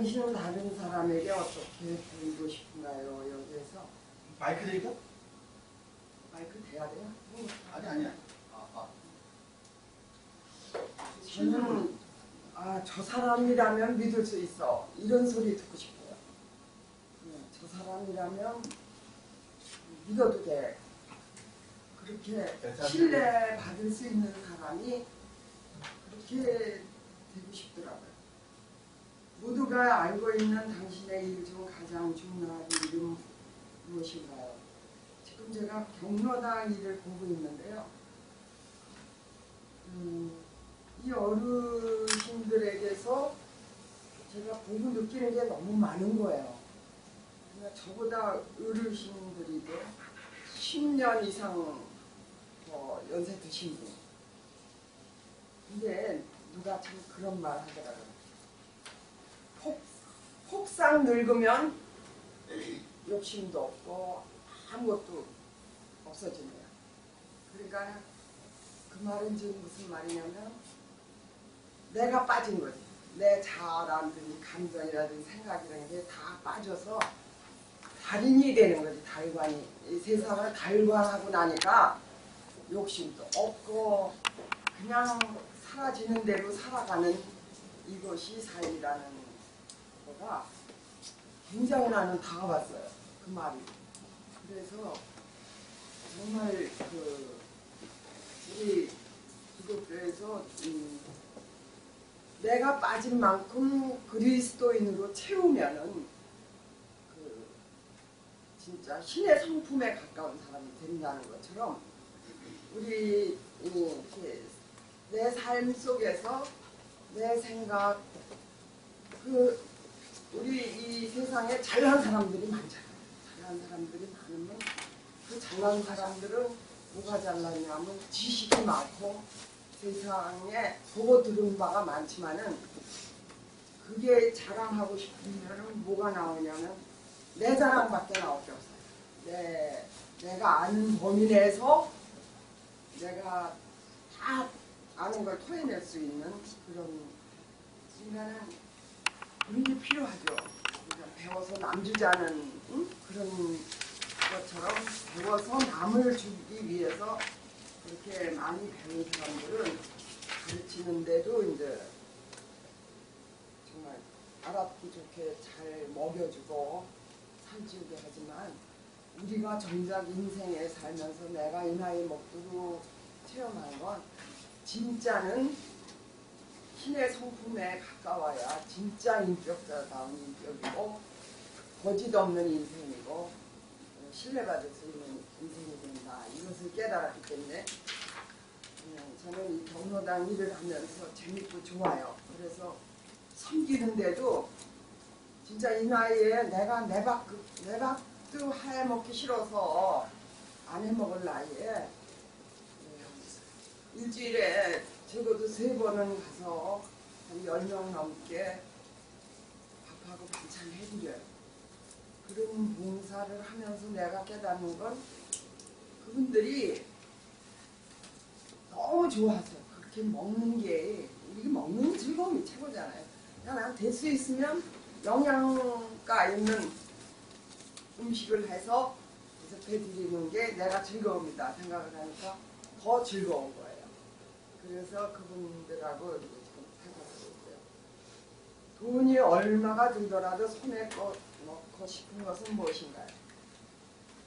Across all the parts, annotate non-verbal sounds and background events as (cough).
당신은 다른 사람에게 어떻게 보이고 싶은가요? 여기에서 마이크 대니까? 마이크 돼야 돼요? 아니 아니야. 아, 아. 저는 아저 사람이라면 믿을 수 있어 이런 소리 듣고 싶어요. 네, 저 사람이라면 믿어도 돼. 그렇게 신뢰 받을 수 있는 사람이 그렇게 되고 싶더라고요. 모두가 알고 있는 당신의 일 중 가장 중요한 일은 무엇인가요? 지금 제가 경로당 일을 보고 있는데요. 음, 이 어르신들에게서 제가 보고 느끼는 게 너무 많은 거예요. 그러니까 저보다 어르신들이도 10년 이상 더 연세 드신 분. 근데 누가 참 그런 말 하더라고요. 폭, 폭삭 늙으면 욕심도 없고 아무것도 없어지네요. 그러니까 그 말은 지금 무슨 말이냐면 내가 빠진 거지. 내 자아라든지 감정이라든지 생각이라는 게 다 빠져서 달인이 되는 거지. 달관이. 이 세상을 달관하고 나니까 욕심도 없고 그냥 사라지는 대로 살아가는 이것이 삶이라는 거가 굉장히 나는 다가왔어요. 그 말이. 그래서 정말 그 우리 기독교에서 음, 내가 빠진 만큼 그리스도인으로 채우면은 그 진짜 신의 성품에 가까운 사람이 된다는 것처럼 우리 이렇게 내 삶 속에서 내 생각 그 우리 이 세상에 잘난 사람들이 많잖아요. 잘난 사람들이 많으면 그 잘난 사람들은 뭐가 잘났냐면 지식이 많고 세상에 보고 들은 바가 많지만은 그게 자랑하고 싶으면 뭐가 나오냐면 내 자랑밖에 나올 게 없어요. 내, 내가 아는 범위 내에서 내가 다 아는 걸 토해낼 수 있는 그런 순간은 그런 게 필요하죠. 그러니까 배워서 남주자는 응? 그런 것처럼 배워서 남을 주기 위해서 그렇게 많이 배운 사람들은 가르치는데도 이제 정말 알아듣기 좋게 잘 먹여주고 살찌우게 하지만 우리가 정작 인생에 살면서 내가 이 나이 먹도록 체험한 건 진짜는 신의 성품에 가까워야 진짜 인격자다운 인격이고 거짓 없는 인생이고 어, 신뢰받을 수 있는 인생이 된다. 이것을 깨달았기 때문에 음, 저는 이 경로당 일을 하면서 재밌고 좋아요. 그래서 섬기는데도 진짜 이 나이에 내가 내 밥, 내 밥도 해 먹기 싫어서 안 해 먹을 나이에 음, 일주일에 적어도 세 번은 가서 한 열 명 넘게 밥하고 반찬 해드려요. 그런 봉사를 하면서 내가 깨닫는 건 그분들이 너무 좋아하세요. 그렇게 먹는 게 이게 먹는 즐거움이 최고잖아요. 그냥 될수 있으면 영양가 있는 음식을 해서 대접해 드리는 게 내가 즐거움이다 생각을 하니까 더 즐거운 거예요. 그래서 그분들하고 이제 지금 생각하고 있어요. 돈이 얼마가 들더라도 손에 거 넣고 싶은 것은 무엇인가요?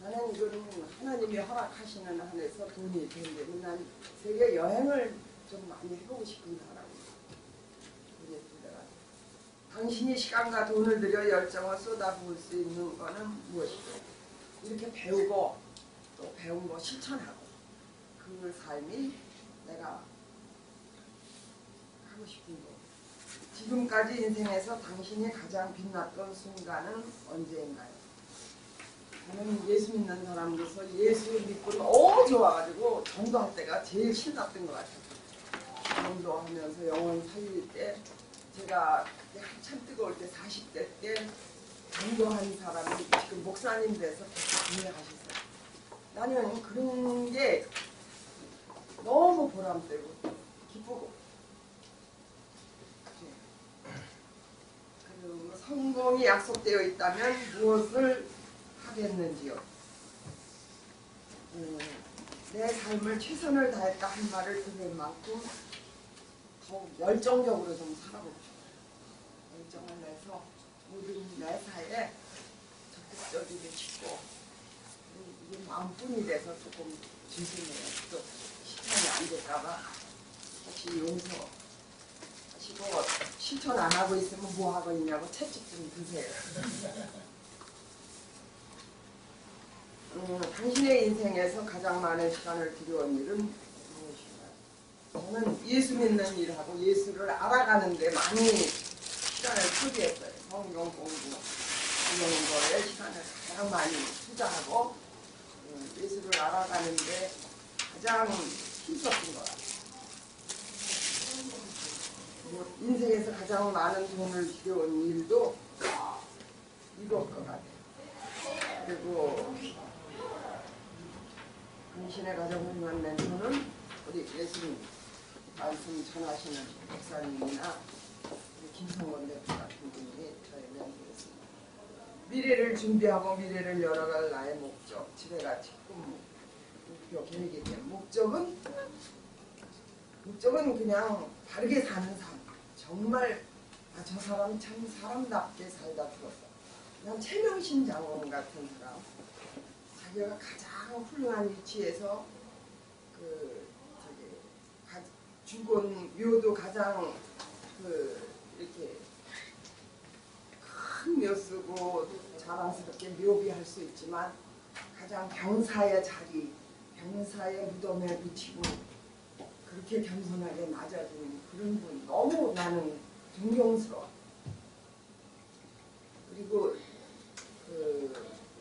나는 이거는 하나님이 허락하시는 한에서 돈이 되는데 난 세계 여행을 좀 많이 해보고 싶은 들더라고요. 당신이 시간과 돈을 들여 열정을 쏟아부을 수 있는 거는 무엇이죠? 이렇게 배우고 또 배운 거 실천하고 그 삶이 내가 하고 싶은 거. 지금까지 인생에서 당신이 가장 빛났던 순간은 언제인가요? 저는 예수 믿는 사람으로서 예수 믿고 너무 좋아가지고 전도할 때가 제일 신났던 것 같아요. 전도하면서 영혼 살릴 때 제가 한참 뜨거울 때 40대 때 전도한 사람이 지금 목사님 돼서 진행하셨어요. 나는 그런 게 너무 보람되고 기쁘고 그리고 성공이 약속되어 있다면 무엇을 하겠는지요? 음, 내 삶을 최선을 다했다 한 말을 들을 만큼 더욱 열정적으로 좀 살아보고 싶어요. 열정을 내서 모든 매사에 적극적이게 짓고 이게 마음뿐이 돼서 조금 죄송해요. 또 실천이 안 될까봐 혹시 용서 하시고 실천 안 하고 있으면 뭐 하고 있냐고 채찍 좀 드세요. 음, 당신의 인생에서 가장 많은 시간을 들여온 일은 무엇인가요? 저는 예수 믿는 일하고 예수를 알아가는 데 많이 시간을 소비했어요. 성경 공부 이런 거에 시간을 가장 많이 투자하고 음, 예수를 알아가는 데 가장 힘썼던 것 같아요. 뭐 인생에서 가장 많은 돈을 들여온 일도 이것 것 같아요. 그리고 당신의 가정을 위한 멘토는 우리 예수님 말씀 전하시는 목사님이나 김성원 대표 같은 분이 저의 멘토였습니다. 미래를 준비하고 미래를 열어갈 나의 목적, 지배가치, 꿈, 목표, 계획이 된 목적은 목적은 그냥 바르게 사는 삶. 정말 아, 저 사람 참 사람답게 살다 죽었어. 그냥 최명신 장군 같은 사람. 자기가 가장 훌륭한 위치에서 그 저기 가, 죽은 묘도 가장 그 이렇게 큰 묘 쓰고 자랑스럽게 묘비할 수 있지만 가장 병사의 자리, 병사의 무덤에 묻히고 그렇게 겸손하게 맞아주는 그런 분 너무 나는 존경스러워. 그리고 그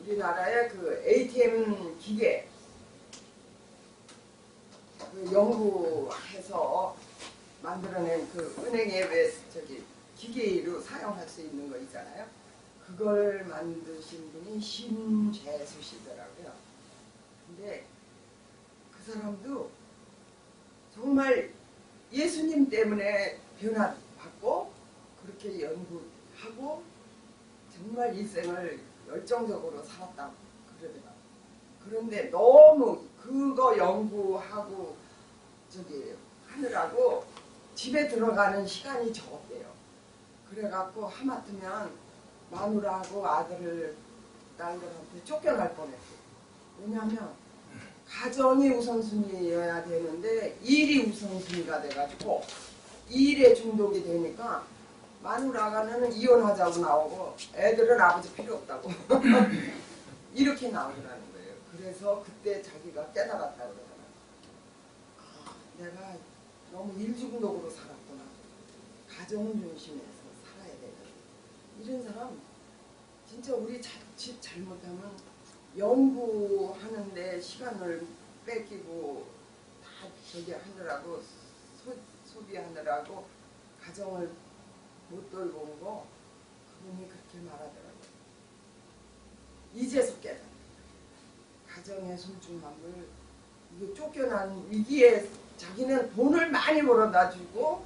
우리나라의 그 ATM 기계 그 연구해서 만들어낸 그 은행에 왜 저기 기계로 사용할 수 있는 거 있잖아요. 그걸 만드신 분이 신재수 씨더라고요. 근데 그 사람도 정말 예수님 때문에 변화받고 그렇게 연구하고 정말 일생을 열정적으로 살았다고 그러더라고요. 그런데 너무 그거 연구하고 저기 하느라고 집에 들어가는 시간이 적었대요. 그래갖고 하마터면 마누라하고 아들을 딸들한테 쫓겨날 뻔했어요. 왜냐하면 가정이 우선순위여야 되는데 일이 우선순위가 돼가지고 일에 중독이 되니까 마누 라가는 이혼하자고 나오고 애들은 아버지 필요 없다고 (laughs) 이렇게 나오더라는 거예요. 그래서 그때 자기가 깨달았다 그러잖아요. 아, 내가 너무 일 중독으로 살았구나. 가정 중심에서 살아야 되는 이런 사람 진짜 우리 자칫 잘못하면 연구하는데 시간을 뺏기고 다 저기 하느라고 소, 소비하느라고 가정을 못 돌보는 거 그분이 그렇게 말하더라고요. 이제서 깨달아. 가정의 소중함을 이게 쫓겨난 위기에 자기는 돈을 많이 벌어다 주고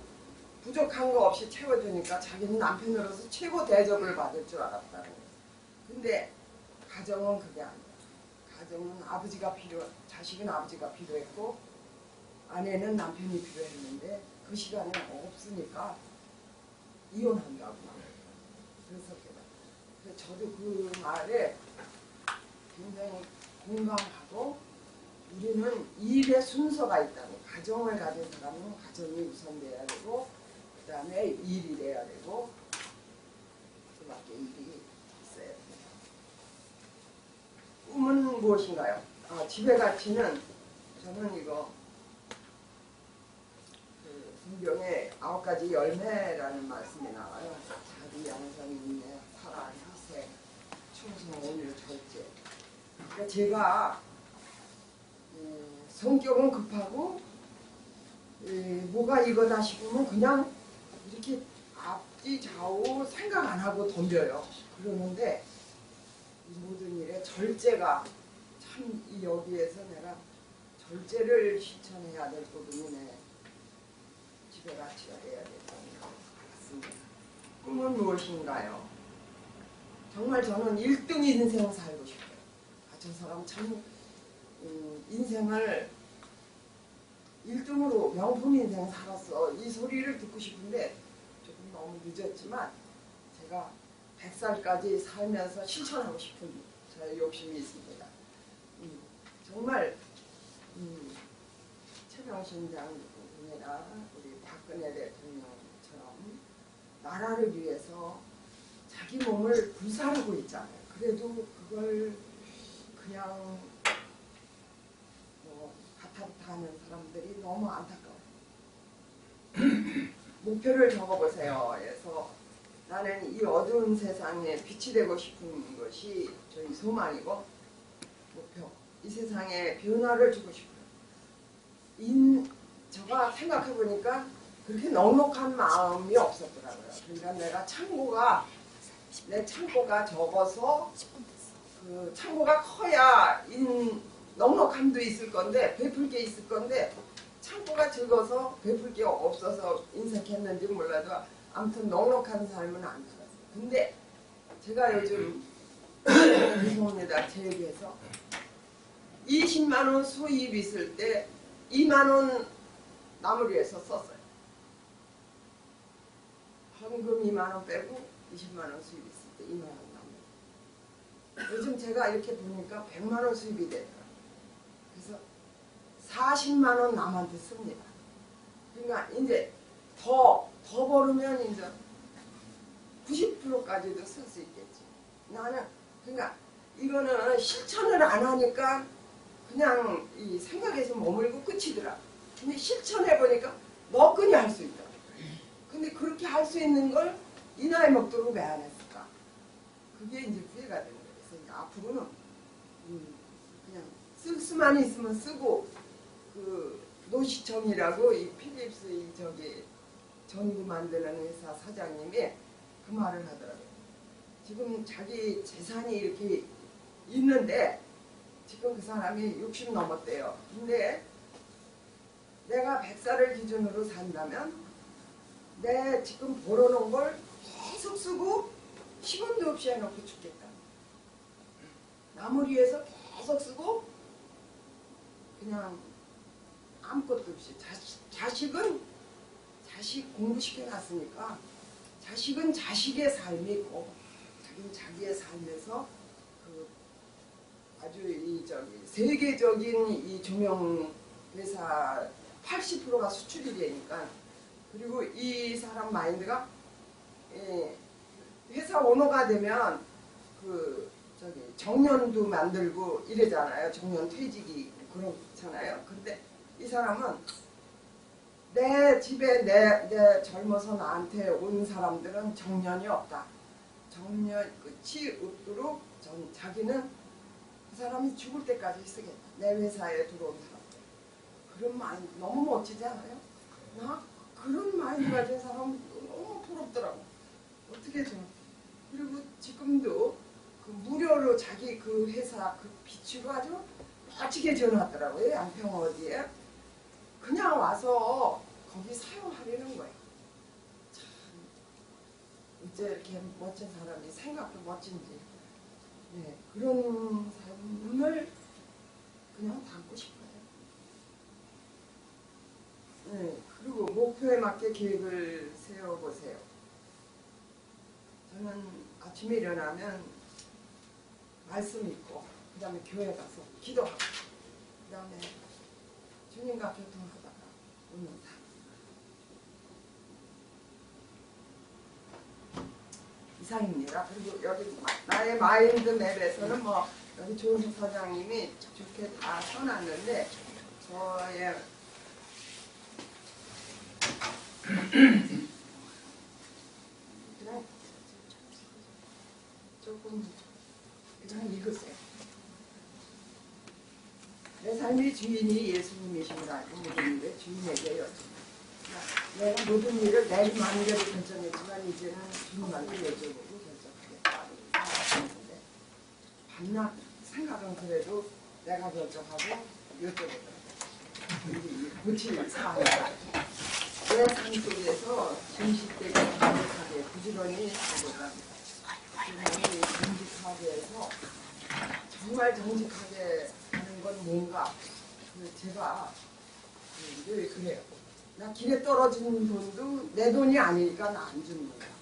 부족한 거 없이 채워주니까 자기는 남편으로서 최고 대접을 받을 줄 알았다는. 근데 가정은 그게 아니야. 가정은 아버지가 필요, 자식은 아버지가 필요했고 아내는 남편이 필요했는데 그 시간에 없으니까 이혼한다고. 그래서 저도 그 말에 굉장히 공감하고 우리는 일의 순서가 있다고 가정을 가진 사람은 가정이 우선돼야 되고 그 다음에 일이 돼야 되고 그 밖에 일이 있어야 됩니다. 꿈은 무엇인가요? 아, 집의 가치는 저는 이거 그 성경에 아홉 가지 열매라는 말씀이 나와요. 자비, 양성, 인내, 사랑, 희생, 충성, 온유, 절제. 그러니까 제가 음, 성격은 급하고 음, 뭐가 이거다 싶으면 그냥 이렇게 앞뒤 좌우 생각 안 하고 덤벼요. 그러는데 이 모든 일에 절제가 참이 여기에서 내가 절제를 실천해야 될 부분이 내 집에 가치가 돼야 된다는 것 같습니다. 꿈은 무엇인가요? 정말 저는 1등 인생 살고 싶어요. 아, 저 사람 참 음, 인생을 1등으로 명품 인생 살았어. 이 소리를 듣고 싶은데 조금 너무 늦었지만 제가 100살까지 살면서 실천하고 싶은 저의 욕심이 있습니다. 음, 정말 음, 최명신 장군이나 우리 박근혜 대통령처럼 나라를 위해서 자기 몸을 불사르고 있잖아요. 그래도 그걸 그냥 뭐 가타부타 하는 사람들이 너무 안타까워요. (clears throat) 목표를 적어보세요. 그래서 나는 이 어두운 세상에 빛이 되고 싶은 것이 저희 소망이고 목표. 이 세상에 변화를 주고 싶어요. 인, 제가 생각해보니까 그렇게 넉넉한 마음이 없었더라고요. 그러니까 내가 창고가 내 창고가 적어서 그 창고가 커야 인 넉넉함도 있을 건데 베풀 게 있을 건데 창고가 적어서 베풀 게 없어서 인색했는지 몰라도 아무튼 넉넉한 삶은 안 살았어요. 근데 제가 요즘 (coughs) 죄송합니다. 제 얘기해서 20만 원 수입 있을 때 2만 원 나무리에서 썼어요. 헌금 2만 원 빼고 20만 원 수입 있을 때 2만 원 나무. 요즘 제가 이렇게 보니까 100만 원 수입이 되더라고요. 그래서 40만 원 남한테 씁니다. 그러니까 이제 더, 더 벌으면 이제 90%까지도 쓸 수 있겠지. 나는, 그러니까 이거는 실천을 안 하니까 그냥 이 생각에서 머물고 끝이더라. 근데 실천해 보니까 너끈히 할 수 있다. 근데 그렇게 할 수 있는 걸 이 나이 먹도록 왜 안 했을까? 그게 이제 후회가 되는 거예요. 이제 앞으로는 음, 그냥 쓸 수만 있으면 쓰고 그 노시청이라고 이 필립스 이 저기 전구 만드는 회사 사장님이 그 말을 하더라고요. 지금 자기 재산이 이렇게 있는데 지금 그 사람이 60 넘었대요. 근데 내가 100살을 기준으로 산다면 내 지금 벌어놓은 걸 계속 쓰고 10원도 없이 해놓고 죽겠다. 나무리에서 계속 쓰고 그냥 아무것도 없이 자식, 자식은 자식 공부시켜놨으니까 자식은 자식의 삶이 있고 자기는 자기의 삶에서 그 아주 이 저기 세계적인 이 조명 회사 80%가 수출이 되니까 그리고 이 사람 마인드가 예, 회사 오너가 되면 그 저기 정년도 만들고 이러잖아요. 정년 퇴직이 그렇잖아요. 근데 이 사람은 내 집에 내, 내 젊어서 나한테 온 사람들은 정년이 없다. 정년 끝이 없도록 전 자기는 그 사람이 죽을 때까지 쓰겠다. 내 회사에 들어온 사람들. 그런 마인드 너무 멋지지 않아요? 나 그런 마인드 가진 사람 너무 부럽더라고. 어떻게 좀 그리고 지금도 그 무료로 자기 그 회사 그 비치로 아주 멋지게 지어놨더라고요. 양평 어디에. 그냥 와서 거기 사용하려는 거예요. 참 어째 이렇게 멋진 사람이 생각도 멋진지. 네, 그런 삶을 그냥 담고 싶어요. 네, 그리고 목표에 맞게 계획을 세워보세요. 저는 아침에 일어나면 말씀 읽고 그 다음에 교회 가서 기도하고 그 다음에 주님과 교통하다가 삶. 이상입니다. 그리고 여기 마- 나의 마인드 맵에서는 뭐 여기 조은석 사장님이 좋게 다 써놨는데 저의 (coughs) 조금 그냥 읽으세요. 내 삶의 주인이 예수님이심을 알고 믿는데 주인에게 여쭙니다. 내가 모든 일을 내 마음대로 결정했지만 이제는 주님한테 여쭤보고 결정하겠다. 하는데 밤낮 생각은 그래도 내가 결정하고. 이게 고칠 사항이다. 내삶 속에서 중식되게 강력하게 부지런히 살고자. 주님이 정직하게 해서 정말 정직하게 하는 건 뭔가 그 제가 그늘 그래요. 나 길에 떨어진 돈도 내 돈이 아니니까 나 안 주는 거야.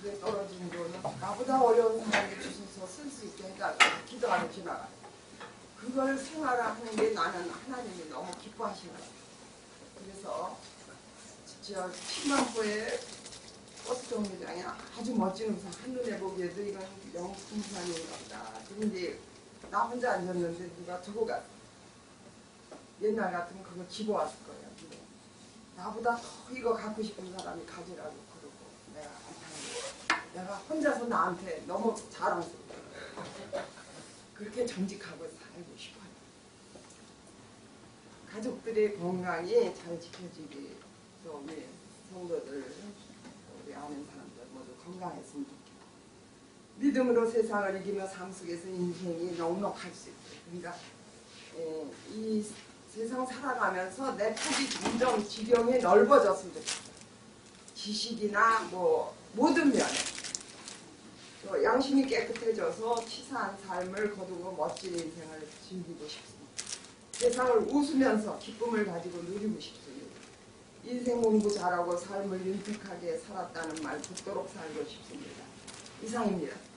길에 떨어진 돈은 나보다 어려운 사람이 주셔서 쓸 수 있게 해달라. 기도하는 지나가. 그걸 생활하는 게 나는 하나님이 너무 기뻐하시는 거야. 그래서 저 7만포의 버스 정류장에 아주 멋진 우산 한눈에 보기에도 이건 명품 우산인가 보다. 그런데 나 혼자 앉았는데 누가 두고 갔어. 옛날 같으면 그거 집어왔을 거예요. 나보다 더 이거 갖고 싶은 사람이 가지라고 그러고 내가 안 타는 거야. 내가 혼자서 나한테 너무 자랑스러워. 그렇게 정직하고 살고 싶어요. 가족들의 건강이 잘 지켜지기 또 우리 성도들 우리 아는 사람들 모두 건강했으면 좋겠다. 믿음으로 세상을 이기며 삶 속에서 인생이 넉넉할 수 있고 그러니까 예, 이 세상 살아가면서 내 폭이 점점 지경이 넓어졌으면 좋겠다. 지식이나 뭐 모든 면에 또 양심이 깨끗해져서 치사한 삶을 거두고 멋진 인생을 즐기고 싶습니다. 세상을 웃으면서 기쁨을 가지고 누리고 싶습니다. 인생 공부 잘하고 삶을 윤택하게 살았다는 말 듣도록 살고 싶습니다. 이상입니다.